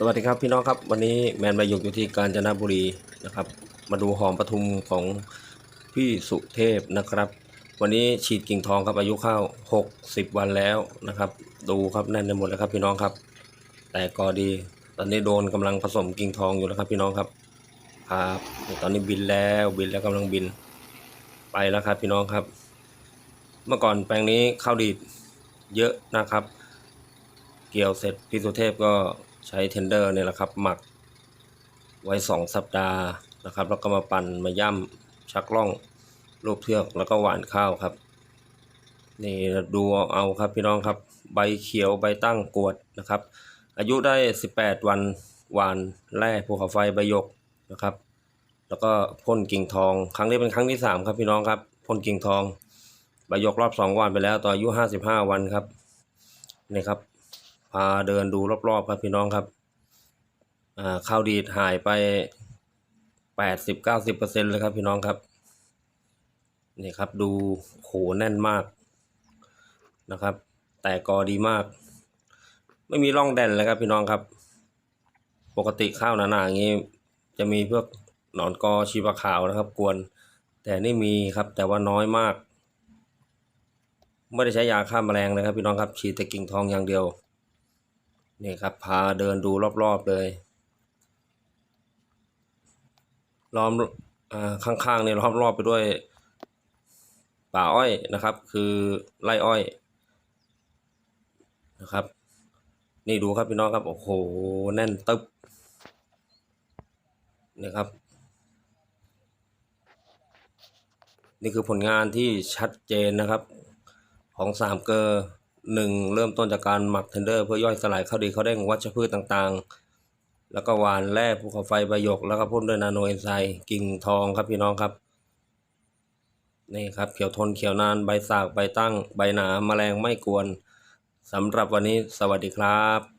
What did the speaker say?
สวัสดีครับพี่น้องครับวันนี้แมนมาอยู่อยู่ที่กาญจนบุรีนะครับ มาดูหอมปทุมของพี่สุเทพนะครับ วันนี้ฉีดกิ่งทองครับอายุเข้า 60 วันแล้วนะครับ ดูครับแน่นไปหมดแล้วครับพี่น้องครับ แต่ก็ดีตอนนี้โดนกำลังผสมกิ่งทองอยู่แล้วครับ พี่น้องครับครับตอนนี้บินแล้วบินแล้วกำลังบินไปแล้วครับ พี่น้องครับ เมื่อก่อนแปลงนี้ข้าวดีดเยอะนะครับ เกี่ยวเสร็จพี่สุเทพก็ ใช้เทนเดอร์เนี่ยแหละครับ หมักไว้สองสัปดาห์นะครับ แล้วก็มาปั่นมาย่ำชักล่องรูปเทือกแล้วก็หวานข้าวครับ นี่ดูเอาครับพี่น้องครับ ใบเขียวใบตั้งกวดนะครับ อายุได้ 18 วันหวานแร่ภูเขาไฟใบยกนะครับ แล้วก็พ่นกิ่งทอง ครั้งนี้เป็นครั้งที่สามครับพี่น้องครับพ่นกิ่งทองใบยกรอบสองวันไปแล้วตอนอายุ 55 วันครับนี่ครับ พาเดินดูรอบๆครับพี่น้องครับอ่าข้าวดีดหายไปแปดสิบเก้าสิบเปอร์เซ็นเลยครับพี่น้องครับนี่ครับดูโหแน่นมากนะครับ แต่กอดีมาก ไม่มีร่องแดนเลยครับพี่น้องครับ ปกติข้าวหนาๆอย่างนี้ จะมีพวกหนอนกอชีวขาวนะครับ กวน แต่นี่มีครับแต่ว่าน้อยมาก ไม่ได้ใช้ยาฆ่าแมลงเลยครับพี่น้องครับฉีดแต่กิ่งทองอย่างเดียว นี่ครับพาเดินดูรอบๆเลยล้อมอ่าข้างๆเนี่ยล้อมรอบไปด้วย ป่าอ้อยนะครับ คือไร่อ้อยนะครับ นี่ดูครับพี่น้องครับโอ้โหแน่นตึ๊บนี่ครับ นี่คือผลงานที่ชัดเจนนะครับ ของสามเกอร์ หนึ่งเริ่มต้นจากการหมักเทนเดอร์เพื่อย่อยสลายข้าวดีข้าวเด้งวัชพืชต่างๆ แล้วก็หวานแร่ภูเขาไฟใบหยกแล้วก็พ่นด้วยนาโนเอนไซม์กิ่งทองครับพี่น้องครับนี่ครับเขียวทนเขียวนานใบสากใบตั้ง ใบหนาแมลงไม่กวนสำหรับวันนี้สวัสดีครับ